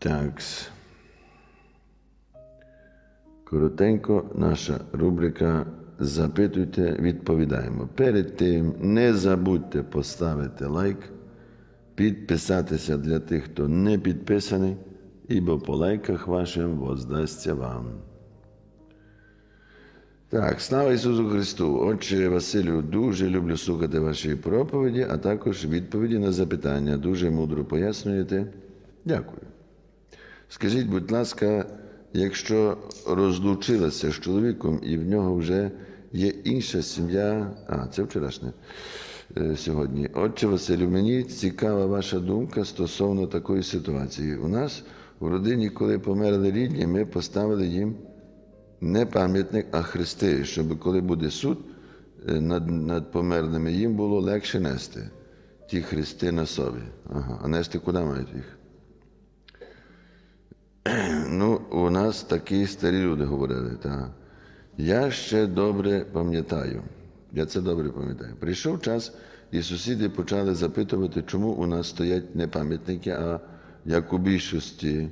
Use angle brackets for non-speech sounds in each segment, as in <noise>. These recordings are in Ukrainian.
Так. Коротенько наша рубрика Запитуйте, відповідаємо. Перед тим не забудьте поставити лайк, підписатися для тих, хто не підписаний, ібо по лайках вашим воздасться вам. Так, слава Ісусу Христу! Отче Василю, дуже люблю слухати ваші проповіді, а також відповіді на запитання. Дуже мудро пояснюєте. Дякую. Скажіть, будь ласка, якщо розлучилася з чоловіком і в нього вже є інша сім'я, а це вчорашнє е, сьогодні. Отче Василю, мені цікава ваша думка стосовно такої ситуації. У нас в родині, коли померли рідні, ми поставили їм не пам'ятник, а хрести, щоб коли буде суд е, над, над померлими, їм було легше нести ті хрести на собі. Ага. А нести куди мають їх? <clears throat> Ну, у нас такі старі люди говорили. Та. Я ще добре пам'ятаю. Я це добре пам'ятаю. Прийшов час, і сусіди почали запитувати, чому у нас стоять не пам'ятники, а як у більшості.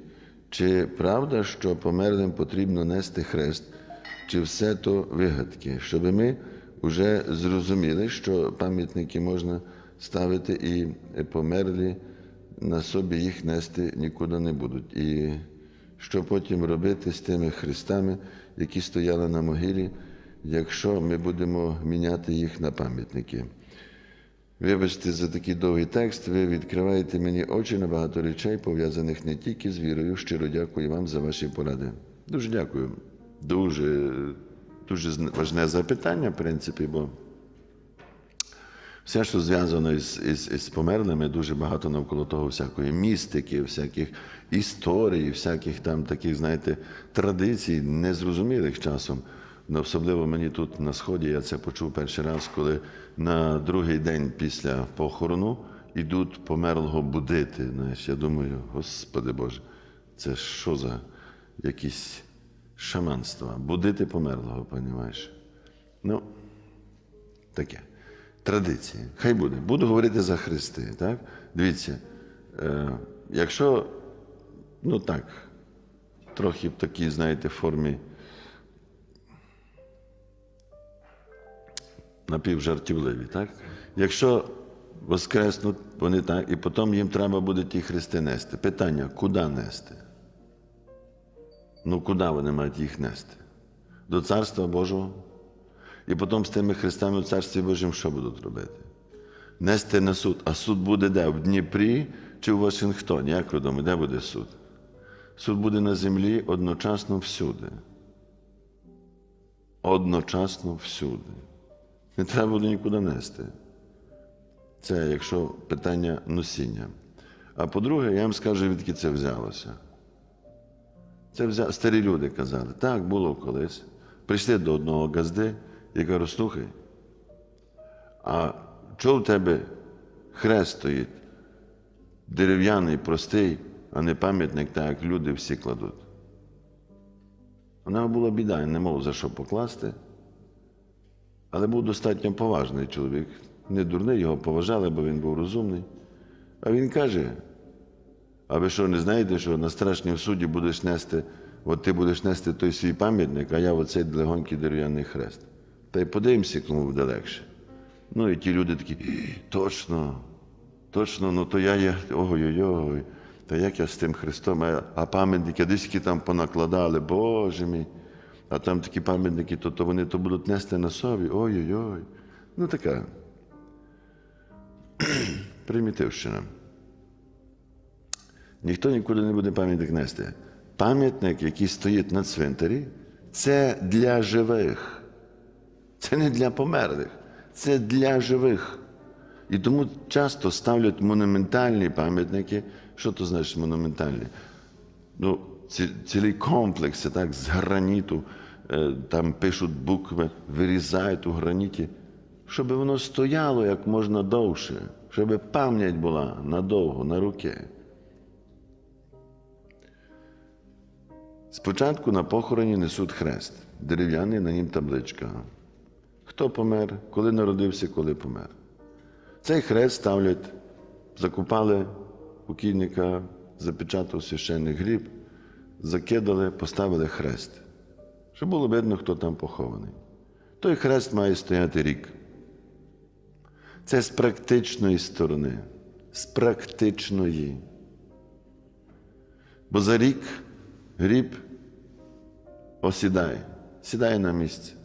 Чи правда, що померлим потрібно нести хрест, чи все то вигадки, щоб ми вже зрозуміли, що пам'ятники можна ставити і померлі на собі їх нести нікуди не будуть. І що потім робити з тими хрестами, які стояли на могилі, якщо ми будемо міняти їх на пам'ятники. Вибачте за такий довгий текст, ви відкриваєте мені очі на багато речей, пов'язаних не тільки з вірою. Щиро дякую вам за ваші поради. Дуже дякую. Дуже, дуже важне запитання, в принципі, бо все, що зв'язано із, із, із померлими, дуже багато навколо того всякої містики, всяких історій, всяких там таких, знаєте, традицій, незрозумілих часом. Ну, особливо мені тут на сході я це почув перший раз, коли на другий день після похорону йдуть померлого будити. Знаєш, я думаю, Господи Боже, це що за якісь шаманства? Будити померлого, розумієш? Ну, таке. Традиції. Хай буде. Буду говорити за хрести. Так? Дивіться, е, якщо, ну так, трохи в такій, знаєте, формі. напівжартівливі, так? Якщо воскреснуть вони так, і потім їм треба буде ті хрести нести. Питання, куди нести? Ну, куди вони мають їх нести? До Царства Божого? І потім з тими хрестами в Царстві Божому що будуть робити? Нести на суд. А суд буде де? В Дніпрі чи в Вашингтоні? Як ви думаєте, де буде суд? Суд буде на землі одночасно всюди. Одночасно всюди. Не треба буде нікуди нести. Це якщо питання носіння. А по-друге, я вам скажу, відки це взялося. Це взя... старі люди казали, так було колись. Прийшли до одного газди і кажуть, слухай, а чого в тебе хрест стоїть? Дерев'яний, простий, а не пам'ятник, так як люди всі кладуть. Вона була біда, я не мав за що покласти. Але був достатньо поважний чоловік. Не дурний, його поважали, бо він був розумний. А він каже: а ви що не знаєте, що на страшнім суді будеш нести, от ти будеш нести той свій пам'ятник, а я оцей легонький дерев'яний хрест. Та й подивимося, кому буде легше. Ну і ті люди такі, точно, точно, ну то я є, ой-ой-ой, та як я з тим Христом, а, а пам'ятники десь там понакладали, Боже мій. А там такі пам'ятники, то, то вони то будуть нести на собі. Ой-ой-ой. Ну така примітивщина. Ніхто нікуди не буде пам'ятник нести. Пам'ятник, який стоїть на цвинтарі, це для живих. Це не для померлих, це для живих. І тому часто ставлять монументальні пам'ятники. Що то значить монументальні? Ну, ці- комплекс так, з граніту, е, там пишуть букви, вирізають у граніті, щоб воно стояло як можна довше, щоб пам'ять була надовго, на руки. Спочатку на похороні несуть хрест, дерев'яний на нім табличка. Хто помер, коли народився, коли помер. Цей хрест ставлять, закупали покійника запечатав священний гріб, закидали, поставили хрест, щоб було видно, хто там похований. Той хрест має стояти рік. Це з практичної сторони, з практичної. Бо за рік гріб осідає, сідає на місце.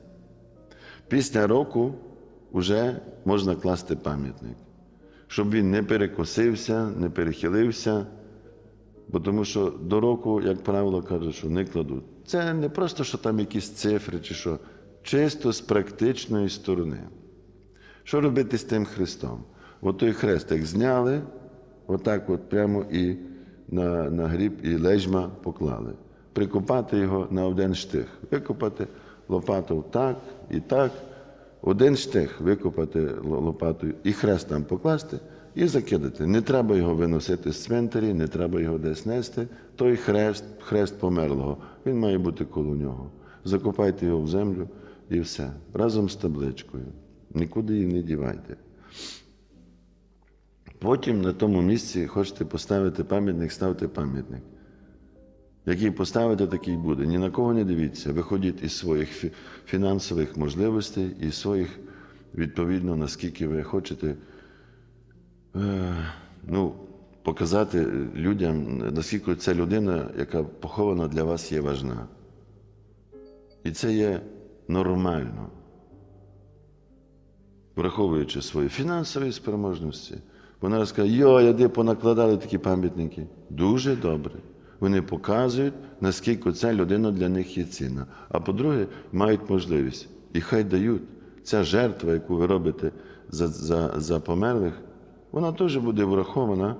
Після року вже можна класти пам'ятник, щоб він не перекосився, не перехилився, бо тому що до року, як правило, кажуть, що не кладуть. Це не просто, що там якісь цифри чи що, чисто з практичної сторони. Що робити з тим хрестом? От той хрестик зняли, отак от прямо і на, на гріб, і лежма поклали. Прикопати його на один штих. Викопати лопатою так і так. Один штих викопати лопатою і хрест там покласти і закидати. Не треба його виносити з цвинтарі, не треба його десь нести. Той хрест, хрест померлого, він має бути коло нього. Закопайте його в землю і все. Разом з табличкою. Нікуди її не дівайте. Потім на тому місці хочете поставити пам'ятник, ставте пам'ятник. Який поставите, такий буде. Ні на кого не дивіться. Виходіть із своїх фі- фінансових можливостей, із своїх, відповідно, наскільки ви хочете е, ну, показати людям, наскільки ця людина, яка похована для вас, є важна. І це є нормально враховуючи свої фінансові спроможності. Вона розкаже, йо, я де понакладали такі пам'ятники. Дуже добре. Вони показують, наскільки ця людина для них є цінна. А по-друге, мають можливість. І хай дають. Ця жертва, яку ви робите за, за, за померлих, вона теж буде врахована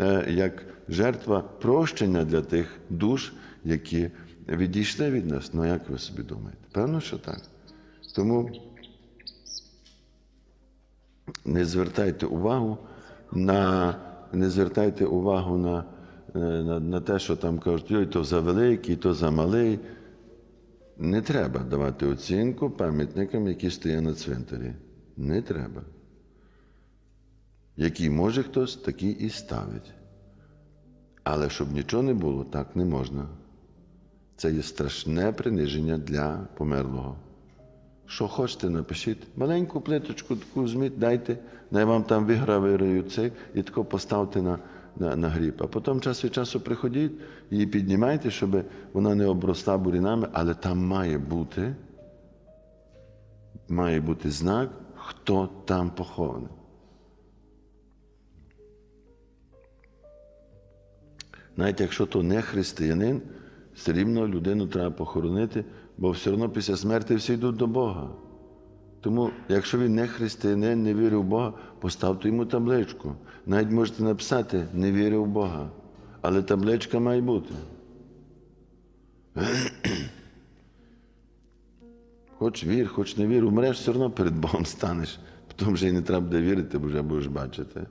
е, як жертва прощення для тих душ, які відійшли від нас. Ну як ви собі думаєте? Певно, що так. Тому не звертайте увагу на, не звертайте увагу на, на, на те, що там кажуть, ой, то за великий, то за малий. Не треба давати оцінку пам'ятникам, які стоять на цвинтарі. Не треба. Який може хтось, такий і ставить. Але щоб нічого не було, так не можна. Це є страшне приниження для померлого. Що хочете, напишіть. Маленьку плиточку таку візьміть, дайте, най вам там вигравирують цей і тако поставте на, на, на гріб. А потім час від часу приходіть, її піднімайте, щоб вона не обросла бурінами, але там має бути, має бути знак, хто там похований. Навіть якщо то не християнин, все рівно людину треба похоронити, бо все одно після смерті всі йдуть до Бога. Тому, якщо він не християнин, не вірив в Бога, поставте йому табличку. Навіть можете написати не вірив в Бога. Але табличка має бути. <clears throat> Хоч вір, хоч не вір, умреш, все одно перед Богом станеш. Потім вже й не треба буде вірити, бо вже будеш бачити.